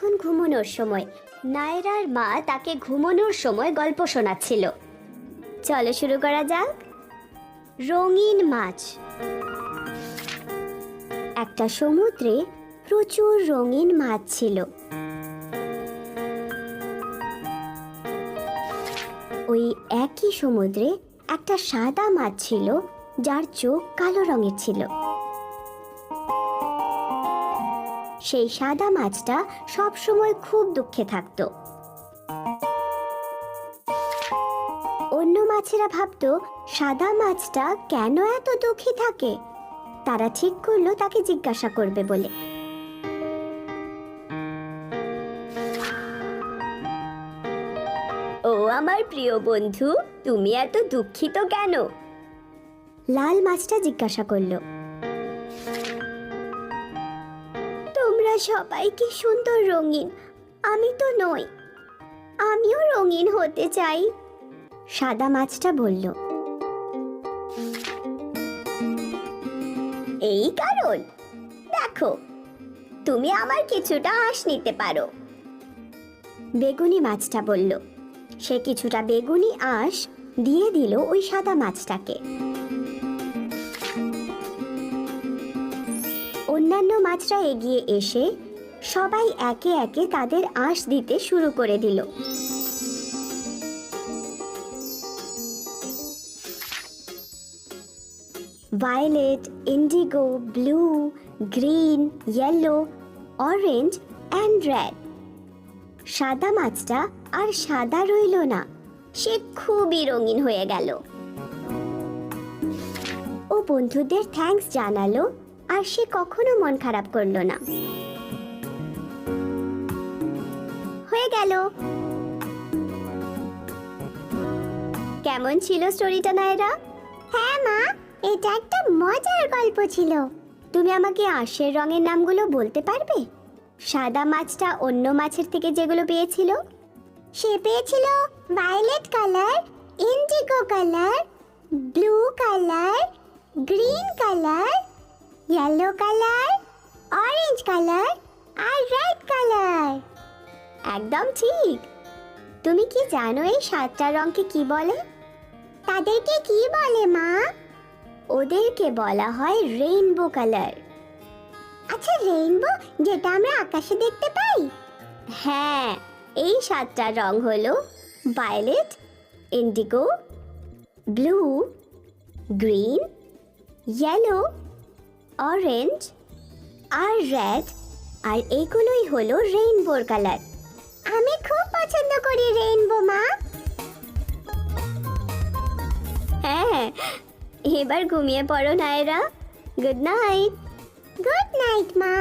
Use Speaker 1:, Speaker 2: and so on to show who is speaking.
Speaker 1: তখন ঘুমানোর সময় নায়রার মা তাকে ঘুমানোর সময় গল্প শোনাচ্ছিল। চলো শুরু করা যাক। রঙিন মাছ। একটা সমুদ্রে প্রচুর রঙিন মাছ ছিল। ওই একই সমুদ্রে একটা সাদা মাছ ছিল, যার চোখ কালো রঙের ছিল। সেই সাদা মাছটা সব সময় খুব দুঃখে থাকতো। অন্য মাছেরা ভাবতো, সাদা মাছটা কেন এত দুঃখী থাকে? তারা ঠিক করল তাকে জিজ্ঞাসা করবে বলে। ও আমার প্রিয় বন্ধু, তুমি এত দুঃখিত কেন? লাল মাছটা জিজ্ঞাসা করল। সবাই কি সুন্দর রঙিন। আমি তো নই। আমিও রঙিন হতে চাই। সাদা মাছটা বলল। এই কারণ। দেখো, তুমি আমার কিছুটা আঁশ নিতে পারো। বেগুনি মাছটা বলল। সে কিছুটা বেগুনি আঁশ দিয়ে দিল ওই সাদা মাছটাকে। অন্যান্য মাছরা এগিয়ে এসে সবাই একে একে তাদের আঁশ দিতে শুরু করে দিল। Violet indigo blue green yellow orange and red সাদা মাছটা আর সাদা রইল না, সে খুবই রঙিন হয়ে গেল। ও বন্ধুদের থ্যাঙ্কস জানালো আর সে কখনো মন খারাপ করল না। হয়ে গেল। কেমন ছিল স্টোরিটা নায়রা? হ্যাঁ মা, এটা একটা মজার গল্প ছিল। তুমি আমাকে আঁশের রঙের নামগুলো বলতে পারবে? সাদা মাছটা অন্য মাছের থেকে যেগুলো পেয়েছিল? সে পেয়েছিল violet colour, indigo colour, blue colour, green colour yellow colour orange colour আর রেড কালার একদম ঠিক। তুমি কি জানো এই সাতটা রঙকে কি বলে? তাদেরকে কি বলে, মা? ওদেরকে বলা হয় রেইনবো কালার আচ্ছা রেইনবো যেটা আমরা আকাশে দেখতে পাই? হ্যাঁ এই সাতটা রং হলো violet indigo blue green yellow orange আর রেড আর এগুলোই হলো রেইনবোর কালার আমি খুব পছন্দ করি রেইনবো মা। হ্যাঁ এবার ঘুমিয়ে পড়ো, Naira. Good night good night মা।